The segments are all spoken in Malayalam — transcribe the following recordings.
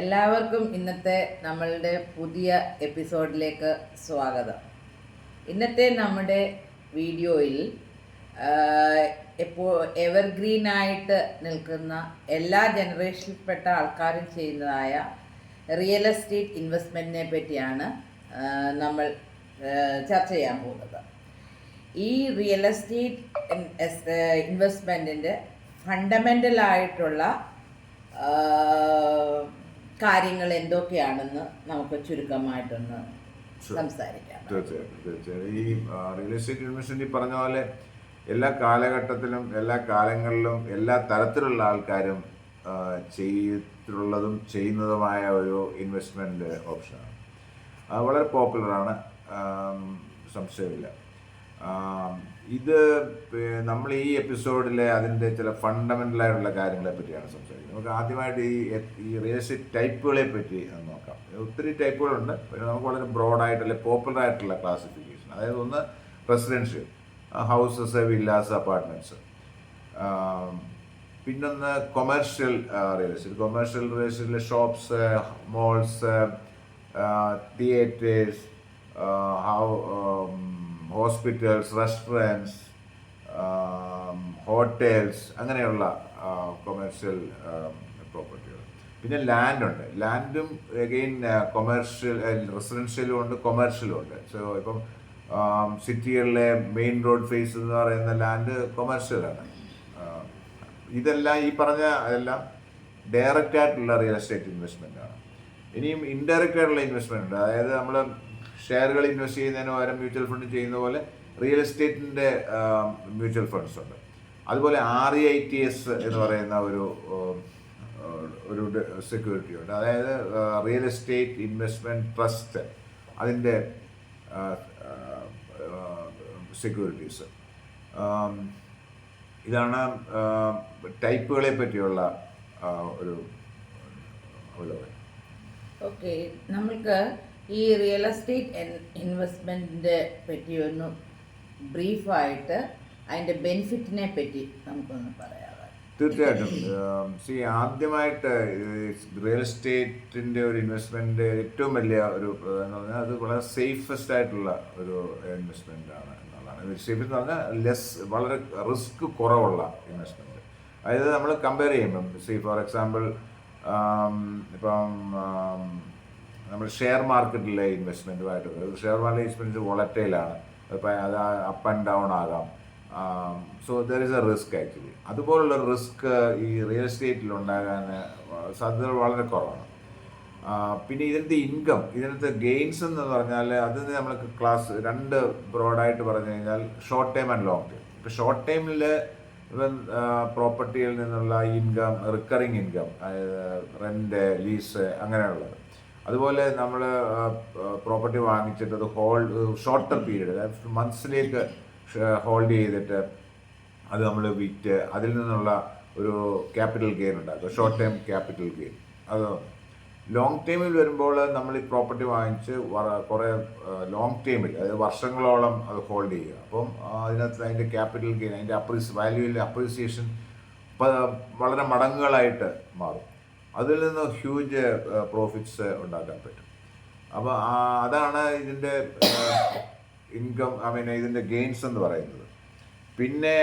എല്ലാവർക്കും ഇന്നത്തെ നമ്മളുടെ പുതിയ എപ്പിസോഡിലേക്ക് സ്വാഗതം. ഇന്നത്തെ നമ്മുടെ വീഡിയോയിൽ എപ്പോൾ എവർഗ്രീൻ ആയിട്ട് നിൽക്കുന്ന എല്ലാ ജനറേഷനിൽപ്പെട്ട ആൾക്കാരും ചെയ്യുന്നതായ റിയൽ എസ്റ്റേറ്റ് ഇൻവെസ്റ്റ്മെന്റിനെ പറ്റിയാണ് നമ്മൾ ചർച്ച ചെയ്യാൻ പോകുന്നത്. ഈ റിയൽ എസ്റ്റേറ്റ് ഇൻവെസ്റ്റ്മെന്റിന്റെ ഫണ്ടമെന്റൽ ആയിട്ടുള്ള കാര്യങ്ങൾ എന്തൊക്കെയാണെന്ന് നമുക്ക് ചുരുക്കമായിട്ടൊന്ന്. സംസാരിക്കാം. തീർച്ചയായിട്ടും തീർച്ചയായിട്ടും. ഈ റിയൽ എസ്റ്റേറ്റ് ഇൻവെസ്റ്റ്മെന്റ് ഈ പറഞ്ഞ പോലെ എല്ലാ കാലഘട്ടത്തിലും എല്ലാ കാലങ്ങളിലും എല്ലാ തരത്തിലുള്ള ആൾക്കാരും ചെയ്തിട്ടുള്ളതും ചെയ്യുന്നതുമായ ഒരു ഇൻവെസ്റ്റ്മെന്റ് ഓപ്ഷനാണ് അത് വളരെ പോപ്പുലറാണ് സംശയമില്ല. ഇത് നമ്മൾ ഈ എപ്പിസോഡിലെ അതിന്റെ ചില ഫണ്ടമെന്റൽ ആയിട്ടുള്ള കാര്യങ്ങളെ പറ്റിയാണ് സംസാരിക്കുന്നത്. നമുക്ക് ആദ്യമായിട്ട് ഈ ഈ റിയൽ എസ്റ്റേറ്റ് ടൈപ്പുകളെ പറ്റി നോക്കാം. ഒത്തിരി ടൈപ്പുകളുണ്ട് പക്ഷേ നമുക്ക് വളരെ ബ്രോഡായിട്ടുള്ള പോപ്പുലർ ആയിട്ടുള്ള ക്ലാസിഫിക്കേഷൻ അതായത് ഒന്ന് റെസിഡൻഷ്യൽ ഹൗസസ് വില്ലാസ് അപ്പാർട്ട്മെന്റ്സ്. പിന്നൊന്ന് commercial real estate. Commercial real എസ്റ്റേറ്റിലെ shops malls theatres hospitals restaurants hotels അങ്ങനെയുള്ള കൊമേഴ്ഷ്യൽ പ്രോപ്പർട്ടികൾ പിന്നെ ലാൻഡുണ്ട് ലാൻഡും അഗെയിൻ കൊമേഴ്ഷ്യൽ റെസിഡൻഷ്യലും ഉണ്ട് കൊമേഴ്ഷ്യലും ഉണ്ട്. സോ ഇപ്പം സിറ്റികളിലെ മെയിൻ റോഡ് ഫേസ് എന്ന് പറയുന്ന ലാൻഡ് കൊമേഴ്ഷ്യലാണ് ഇതെല്ലാം ഈ പറഞ്ഞ എല്ലാം ഡയറക്റ്റ് ആയിട്ടുള്ള റിയൽ എസ്റ്റേറ്റ് ഇൻവെസ്റ്റ്മെന്റ് ആണ്. ഇനിയും ഇൻഡയറക്റ്റ് ആയിട്ടുള്ള ഇൻവെസ്റ്റ്മെന്റ് ഉണ്ട്. അതായത് നമ്മൾ ഷെയറുകൾ ഇൻവെസ്റ്റ് ചെയ്യുന്നതിന് പകരം മ്യൂച്വൽ ഫണ്ട് ചെയ്യുന്ന പോലെ റിയൽ എസ്റ്റേറ്റിന്റെ മ്യൂച്വൽ ഫണ്ട്സ് ഉണ്ട്. അതുപോലെ R E I T S എന്ന് പറയുന്ന ഒരു ഒരു സെക്യൂരിറ്റി ഉണ്ട്. അതായത് റിയൽ എസ്റ്റേറ്റ് ഇൻവെസ്റ്റ്മെന്റ് ട്രസ്റ്റ് അതിന്റെ സെക്യൂരിറ്റീസ് ഇതാണ് ടൈപ്പുകളെ പറ്റിയുള്ള ഒരു ഓക്കെ. നമ്മൾക്ക് ഈ റിയൽ എസ്റ്റേറ്റ് ഇൻവെസ്റ്റ്മെന്റിന്റെ പറ്റി ഒന്ന് ബ്രീഫായിട്ട് അതിന്റെ ബെനിഫിറ്റിനെ പറ്റി നമുക്കൊന്ന് പറയാം തീർച്ചയായിട്ടും. സി ആദ്യമായിട്ട് റിയൽ എസ്റ്റേറ്റിന്റെ ഒരു ഇൻവെസ്റ്റ്മെന്റ് ഏറ്റവും വലിയ ഒരു എന്ന് പറഞ്ഞാൽ അത് വളരെ സേഫസ്റ്റ് ആയിട്ടുള്ള ഒരു ഇൻവെസ്റ്റ്മെന്റ് ആണ് എന്നുള്ളതാണ്. സേഫ് എന്ന് പറഞ്ഞാൽ ലെസ് വളരെ റിസ്ക് കുറവുള്ള ഇൻവെസ്റ്റ്മെന്റ് അതായത് നമ്മൾ കമ്പയർ ചെയ്യുമ്പം സി ഫോർ എക്സാമ്പിൾ ഇപ്പം നമ്മൾ ഷെയർ മാർക്കറ്റിലെ ഇൻവെസ്റ്റ്മെന്റുമായിട്ട് ഷെയർ മാർക്കറ്റ് ഇൻവെസ്റ്റ്മെന്റ് വോളറ്റൈലാണ്. ഇപ്പം അത് അപ്പ് ആൻഡ് ഡൗൺ ആകാം. So there is a risk actually അതുപോലുള്ള റിസ്ക് ഈ റിയൽ എസ്റ്റേറ്റിൽ ഉണ്ടാകാൻ സാധ്യത വളരെ കുറവാണ്. പിന്നെ ഇതിനകത്ത് ഇൻകം ഇതിനകത്ത് ഗെയിൻസ് എന്ന് പറഞ്ഞാൽ അത് നമ്മൾ ക്ലാസ് രണ്ട് ബ്രോഡായിട്ട് പറഞ്ഞു കഴിഞ്ഞാൽ short time and long time ഇപ്പം ഷോർട്ട് ടൈമിൽ പ്രോപ്പർട്ടിയിൽ നിന്നുള്ള ഇൻകം റിക്കറിങ് ഇൻകം അതായത് റെന്റ് ലീസ് അങ്ങനെയുള്ളത്. അതുപോലെ നമ്മൾ പ്രോപ്പർട്ടി വാങ്ങിച്ചിട്ട് അത് ഹോൾഡ് ഷോർട്ടർ പീരീഡ് അതായത് മന്ത്സിലേക്ക് ഹോൾഡ് ചെയ്തിട്ട് അത് നമ്മൾ വിറ്റ് അതിൽ നിന്നുള്ള ഒരു ക്യാപിറ്റൽ ഗെയിൻ ഉണ്ടാക്കുക ഷോർട്ട് ടൈം ക്യാപിറ്റൽ ഗെയിൻ അത് ലോങ് ടൈമിൽ വരുമ്പോൾ നമ്മൾ ഈ പ്രോപ്പർട്ടി വാങ്ങിച്ച് കുറേ ലോങ് ടൈമിൽ അതായത് വർഷങ്ങളോളം അത് ഹോൾഡ് ചെയ്യുക. അപ്പം അതിനകത്ത് അതിന്റെ ക്യാപിറ്റൽ ഗെയിൻ അതിന്റെ അപ്രീസ് വാല്യൂവിലെ അപ്രീസിയേഷൻ വളരെ മടങ്ങുകളായിട്ട് മാറും. അതിൽ നിന്ന് ഹ്യൂജ് പ്രോഫിറ്റ്സ് ഉണ്ടാക്കാൻ പറ്റും. അപ്പോൾ അതാണ് ഇതിന്റെ ഇൻകം ഐ മീൻ ഇതിന്റെ ഗെയിൻസ് എന്ന് പറയുന്നത്. പിന്നെ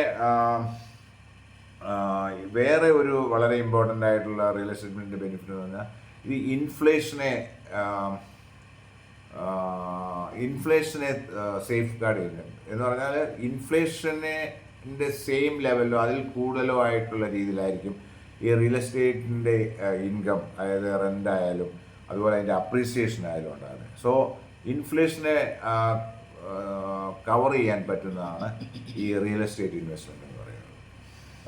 വേറെ ഒരു വളരെ ഇമ്പോർട്ടന്റ് ആയിട്ടുള്ള റിയൽ എസ്റ്റേറ്റ്മെന്റിന്റെ ബെനിഫിറ്റ് എന്ന് പറഞ്ഞാൽ ഇത് ഇൻഫ്ലേഷനെ ഇൻഫ്ലേഷനെ സേഫ് ഗാർഡ് ചെയ്യുന്നുണ്ട്. എന്ന് പറഞ്ഞാൽ ഇൻഫ്ലേഷനെ സെയിം ലെവലോ അതിൽ കൂടുതലോ ആയിട്ടുള്ള രീതിയിലായിരിക്കും ഈ റിയൽ എസ്റ്റേറ്റിന്റെ ഇൻകം അതായത് റെന്റ് ആയാലും അതുപോലെ അതിന്റെ അപ്രീസിയേഷൻ ആയാലും ഉണ്ടാകുന്നത്. സോ ഇൻഫ്ലേഷനെ കവർ ചെയ്യാൻ പറ്റുന്നതാണ് ഈ റിയൽ എസ്റ്റേറ്റ് ഇൻവെസ്റ്റ്മെന്റ് എന്ന് പറയുന്നത്.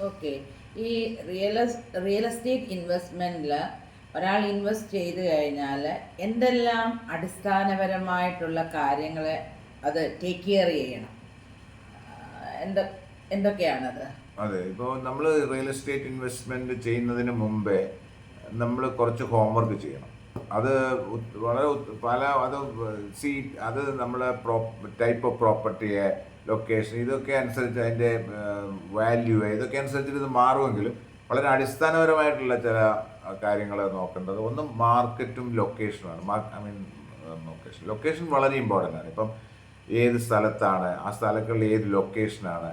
ഓക്കെ ഈ റിയൽ റിയൽ എസ്റ്റേറ്റ് ഇൻവെസ്റ്റ്മെന്റിൽ ഒരാൾ ഇൻവെസ്റ്റ് ചെയ്ത് കഴിഞ്ഞാൽ എന്തെല്ലാം അടിസ്ഥാനപരമായിട്ടുള്ള കാര്യങ്ങളെ അത് ടേക്ക് കെയർ ചെയ്യണം? എന്തൊക്കെയാണത്? അതെ ഇപ്പോൾ നമ്മൾ റിയൽ എസ്റ്റേറ്റ് ഇൻവെസ്റ്റ്മെന്റ് ചെയ്യുന്നതിന് മുമ്പേ നമ്മൾ കുറച്ച് ഹോംവർക്ക് ചെയ്യണം. അത് വളരെ പല അത് സി അത് നമ്മളെ ടൈപ്പ് ഓഫ് പ്രോപ്പർട്ടിയെ ലൊക്കേഷൻ ഇതൊക്കെ അനുസരിച്ച് അതിന്റെ വാല്യൂ ഇതൊക്കെ അനുസരിച്ചിട്ട് ഇത് മാറുമെങ്കിലും വളരെ അടിസ്ഥാനപരമായിട്ടുള്ള ചില കാര്യങ്ങൾ നോക്കേണ്ടത്. ഒന്ന് മാർക്കറ്റും ലൊക്കേഷനുമാണ് ഐ മീൻ ലൊക്കേഷൻ ലൊക്കേഷൻ വളരെ ഇമ്പോർട്ടന്റ് ആണ്. ഇപ്പം ഏത് സ്ഥലത്താണ് ആ സ്ഥലങ്ങളിൽ ഏത് ലൊക്കേഷനാണ്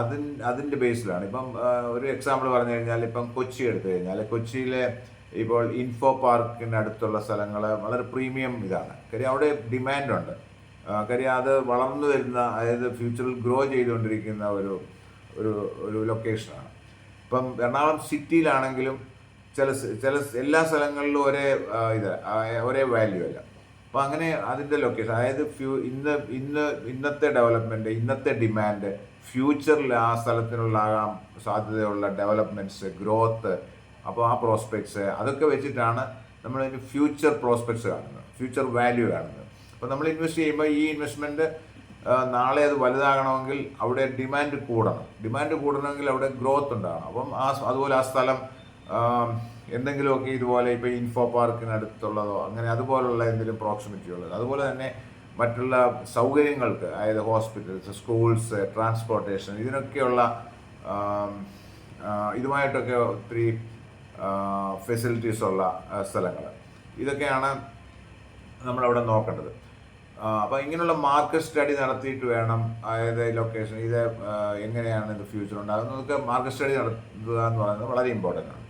അതിൻ അതിന്റെ ബേസിലാണ്. ഇപ്പം ഒരു എക്സാമ്പിൾ പറഞ്ഞു കഴിഞ്ഞാൽ ഇപ്പം കൊച്ചി എടുത്തു കഴിഞ്ഞാൽ കൊച്ചിയിലെ ഇപ്പോൾ ഇൻഫോ പാർക്കിനടുത്തുള്ള സ്ഥലങ്ങൾ വളരെ പ്രീമിയം ഇതാണ്. കാര്യം അവിടെ ഡിമാൻഡുണ്ട് കാര്യം അത് വളർന്നു വരുന്ന അതായത് ഫ്യൂച്ചറിൽ ഗ്രോ ചെയ്തുകൊണ്ടിരിക്കുന്ന ഒരു ഒരു ഒരു ലൊക്കേഷനാണ് ഇപ്പം എറണാകുളം സിറ്റിയിലാണെങ്കിലും ചില ചില എല്ലാ സ്ഥലങ്ങളിലും ഒരേ ഇത് ഒരേ വാല്യൂ അല്ല. അപ്പോൾ അങ്ങനെ അതിന്റെ ലൊക്കേഷൻ അതായത് ഫ്യൂ ഇന്ന് ഇന്ന് ഇന്നത്തെ ഡെവലപ്മെന്റ് ഇന്നത്തെ ഡിമാൻഡ് ഫ്യൂച്ചറിൽ ആ സ്ഥലത്തിനുള്ള ആകാൻ സാധ്യതയുള്ള ഡെവലപ്മെന്റ്സ് ഗ്രോത്ത് അപ്പോൾ ആ പ്രോസ്പെക്ട്സ് അതൊക്കെ വെച്ചിട്ടാണ് നമ്മൾ ഫ്യൂച്ചർ പ്രോസ്പെക്ട്സ് കാണുന്നത് ഫ്യൂച്ചർ വാല്യൂ കാണുന്നത്. അപ്പോൾ നമ്മൾ ഇൻവെസ്റ്റ് ചെയ്യുമ്പോൾ ഈ ഇൻവെസ്റ്റ്മെന്റ് നാളെ അത് വലുതാകണമെങ്കിൽ അവിടെ ഡിമാൻഡ് കൂടണം. ഡിമാൻഡ് കൂടണമെങ്കിൽ അവിടെ ഗ്രോത്ത് ഉണ്ടാകണം. അപ്പം ആ അതുപോലെ ആ സ്ഥലം എന്തെങ്കിലുമൊക്കെ ഇതുപോലെ ഇപ്പോൾ ഇൻഫോ പാർക്കിനടുത്തുള്ളതോ അങ്ങനെ അതുപോലുള്ള എന്തെങ്കിലും പ്രോക്സിമിറ്റി ഉള്ളത് അതുപോലെ തന്നെ മറ്റുള്ള സൗകര്യങ്ങൾക്ക് അതായത് ഹോസ്പിറ്റൽസ് സ്കൂൾസ് ട്രാൻസ്പോർട്ടേഷൻ ഇതിനൊക്കെയുള്ള ഇതുമായിട്ടൊക്കെ ഒത്തിരി ഫെസിലിറ്റീസ് ഉള്ള സ്ഥലങ്ങൾ ഇതൊക്കെയാണ് നമ്മളവിടെ നോക്കേണ്ടത്. അപ്പോൾ ഇങ്ങനെയുള്ള മാർക്കറ്റ് സ്റ്റഡി നടത്തിയിട്ട് വേണം അതായത് ലൊക്കേഷൻ ഇത് എങ്ങനെയാണ് ഇത് ഫ്യൂച്ചർ ഉണ്ടാകുന്നതൊക്കെ മാർക്കറ്റ് സ്റ്റഡി നടത്തുക എന്ന് പറയുന്നത് വളരെ ഇമ്പോർട്ടന്റ് ആണ്.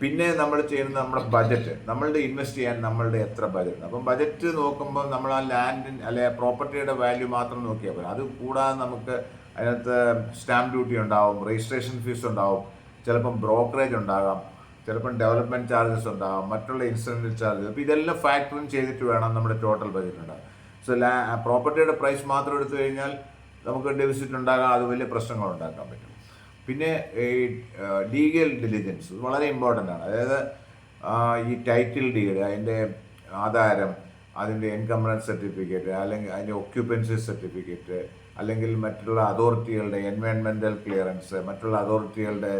പിന്നെ നമ്മൾ ചെയ്യുന്നത് നമ്മുടെ ബജറ്റ് നമ്മളുടെ ഇൻവെസ്റ്റ് ചെയ്യാൻ നമ്മളുടെ എത്ര ബജറ്റ് അപ്പം ബജറ്റ് നോക്കുമ്പോൾ നമ്മൾ ആ ലാൻഡിൻ അല്ലെ പ്രോപ്പർട്ടിയുടെ വാല്യൂ മാത്രം നോക്കിയാൽ പോരാ. അത് കൂടാതെ നമുക്ക് അതിനകത്ത് സ്റ്റാമ്പ് ഡ്യൂട്ടി ഉണ്ടാവും രജിസ്ട്രേഷൻ ഫീസ് ഉണ്ടാവും ചിലപ്പം ബ്രോക്കറേജ് ഉണ്ടാകാം ചിലപ്പം ഡെവലപ്മെന്റ് ചാർജസ് ഉണ്ടാകാം മറ്റുള്ള ഇൻസിഡന്റൽ ചാർജസ് അപ്പോൾ ഇതെല്ലാം ഫാക്ടറിങ് ചെയ്തിട്ട് വേണം നമ്മുടെ ടോട്ടൽ ബജറ്റ് ഉണ്ടാകും സോ ലാ പ്രോപ്പർട്ടിയുടെ പ്രൈസ് മാത്രം എടുത്തു കഴിഞ്ഞാൽ നമുക്ക് ഡെഫിസിറ്റ് ഉണ്ടാകാം അത് വലിയ പ്രശ്നങ്ങൾ ഉണ്ടാക്കാൻ പറ്റും. പിന്നെ ഈ ലീഗൽ ഡെലിജൻസ് വളരെ ഇമ്പോർട്ടന്റ് ആണ്. അതായത് ഈ ടൈറ്റിൽ ഡീഡ് അതിന്റെ ആധാരം അതിന്റെ എൻകംബ്രൻസ് സർട്ടിഫിക്കറ്റ് അല്ലെങ്കിൽ അതിന്റെ ഒക്യുപ്പൻസി സർട്ടിഫിക്കറ്റ് അല്ലെങ്കിൽ മറ്റുള്ള അതോറിറ്റികളുടെ എൻവയൺമെന്റൽ ക്ലിയറൻസ് മറ്റുള്ള അതോറിറ്റികളുടെ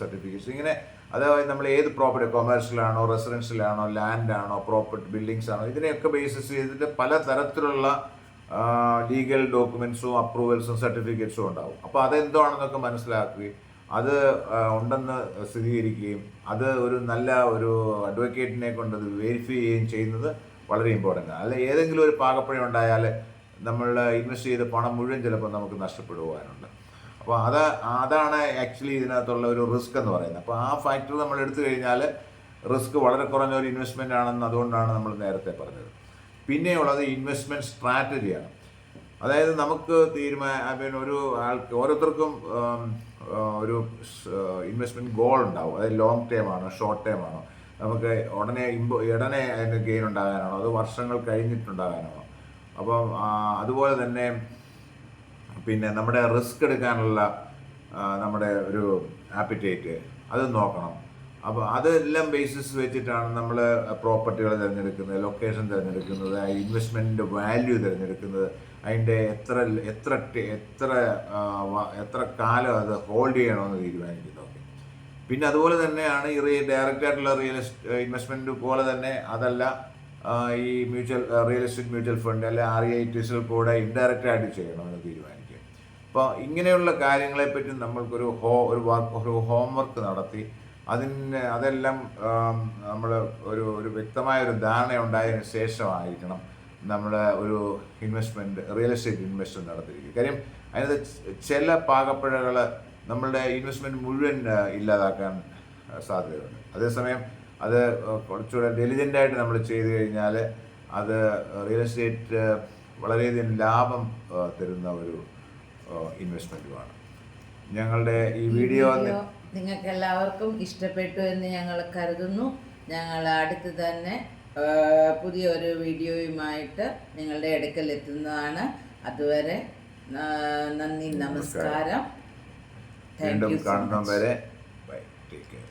സർട്ടിഫിക്കറ്റ്സ് ഇങ്ങനെ അതായത് നമ്മൾ ഏത് പ്രോപ്പർട്ടി കൊമേഴ്സ്യലാണോ റെസിഡൻഷ്യലാണോ ലാൻഡാണോ പ്രോപ്പർട്ടി ബിൽഡിങ്സ് ആണോ ഇതിനെയൊക്കെ ബേസിസ് ചെയ്തിട്ട് പല തരത്തിലുള്ള ലീഗൽ ഡോക്യുമെൻസും അപ്രൂവൽസും സർട്ടിഫിക്കറ്റ്സും ഉണ്ടാവും. അപ്പോൾ അതെന്താണെന്നൊക്കെ മനസ്സിലാക്കുകയും അത് ഉണ്ടെന്ന് സ്ഥിരീകരിക്കുകയും അത് ഒരു നല്ല ഒരു അഡ്വക്കേറ്റിനെ കൊണ്ട് വെരിഫൈ ചെയ്യുകയും ചെയ്യുന്നത് വളരെ ഇമ്പോർട്ടന്റ് ആണ്. അല്ല ഏതെങ്കിലും ഒരു പാകപ്പഴം ഉണ്ടായാൽ നമ്മൾ ഇൻവെസ്റ്റ് ചെയ്ത പണം മുഴുവൻ ചിലപ്പോൾ നമുക്ക് നഷ്ടപ്പെടുവാനുണ്ട്. അപ്പോൾ അത് അതാണ് ആക്ച്വലി ഇതിനകത്തുള്ള ഒരു റിസ്ക് എന്ന് പറയുന്നത്. അപ്പോൾ ആ ഫാക്ടർ നമ്മൾ എടുത്തു കഴിഞ്ഞാൽ റിസ്ക് വളരെ കുറഞ്ഞ ഒരു ഇൻവെസ്റ്റ്മെന്റ് ആണെന്ന് അതുകൊണ്ടാണ് നമ്മൾ നേരത്തെ പറഞ്ഞത്. പിന്നെയുള്ളത് ഇൻവെസ്റ്റ്മെന്റ് സ്ട്രാറ്റജിയാണ് അതായത് നമുക്ക് തീരുമാന പിന്നെ ഒരു ആൾക്ക് ഓരോരുത്തർക്കും ഒരു ഇൻവെസ്റ്റ്മെന്റ് ഗോൾ ഉണ്ടാവും. അതായത് ലോങ് ടേം ആണോ ഷോർട്ട് ടേം ആണോ? നമുക്ക് ഉടനെ ഇമ്പോ ഉടനെ അതിന്റെ ഗെയിൻ ഉണ്ടാകാനാണോ? അത് വർഷങ്ങൾ കഴിഞ്ഞിട്ടുണ്ടാകാനാണോ? അപ്പം അതുപോലെ തന്നെ പിന്നെ നമ്മുടെ റിസ്ക് എടുക്കാനുള്ള നമ്മുടെ ഒരു ആപ്പിറ്റേറ്റ് അത് നോക്കണം. അപ്പോൾ അതെല്ലാം ബേസിസ് വെച്ചിട്ടാണ് നമ്മൾ പ്രോപ്പർട്ടികൾ തിരഞ്ഞെടുക്കുന്നത് ലൊക്കേഷൻ തിരഞ്ഞെടുക്കുന്നത് ഇൻവെസ്റ്റ്മെന്റിന്റെ വാല്യൂ തിരഞ്ഞെടുക്കുന്നത്. അതിന്റെ എത്ര എത്ര എത്ര എത്ര കാലം അത് ഹോൾഡ് ചെയ്യണമെന്ന് തീരുമാനിക്കുന്നത് പിന്നെ അതുപോലെ തന്നെയാണ് ഈ ഡയറക്റ്റ് ആയിട്ടുള്ള റിയൽ എസ്റ്റേറ്റ് ഇൻവെസ്റ്റ്മെന്റ് പോലെ തന്നെ അതല്ല ഈ mutual real estate mutual fund അല്ലെ ആർ ഐ ടിസിൽ കൂടെ ഇൻഡയറക്റ്റ് ആയിട്ട് ചെയ്യണമെന്ന് തീരുമാനിക്കുക. അപ്പോൾ ഇങ്ങനെയുള്ള കാര്യങ്ങളെപ്പറ്റി നമ്മൾക്കൊരു ഹോ ഒരു വർക്ക് ഒരു ഹോംവർക്ക് നടത്തി അതിന് അതെല്ലാം നമ്മൾ ഒരു ഒരു വ്യക്തമായ ഒരു ധാരണ ഉണ്ടായതിനു ശേഷമായിരിക്കണം നമ്മൾ ഒരു ഇൻവെസ്റ്റ്മെന്റ് റിയൽ എസ്റ്റേറ്റ് ഇൻവെസ്റ്റ്മെന്റ് നടത്തിയിരിക്കുക കാര്യം അതിനകത്ത് ചില പാകപ്പിഴകൾ നമ്മളുടെ ഇൻവെസ്റ്റ്മെന്റ് മുഴുവൻ ഇല്ലാതാക്കാൻ സാധ്യതയുണ്ട്. അതേസമയം അത് കുറച്ചുകൂടെ ഡെലിജന്റായിട്ട് നമ്മൾ ചെയ്തു കഴിഞ്ഞാൽ അത് റിയൽ എസ്റ്റേറ്റ് വളരെയധികം ലാഭം തരുന്ന ഒരു ഇൻവെസ്റ്റ്മെന്റുമാണ് ഞങ്ങളുടെ ഈ വീഡിയോ നിങ്ങൾക്ക് എല്ലാവർക്കും ഇഷ്ടപ്പെട്ടു എന്ന് ഞങ്ങൾ കരുതുന്നു. ഞങ്ങൾ അടുത്ത് തന്നെ പുതിയ പുതിയൊരു വീഡിയോയുമായിട്ട് നിങ്ങളുടെ അടുക്കൽ എത്തുന്നതാണ്. അതുവരെ നന്ദി നമസ്കാരം. വീണ്ടും യു സോ കാണുന്ന മച്ച് വരെ ബൈ. Take care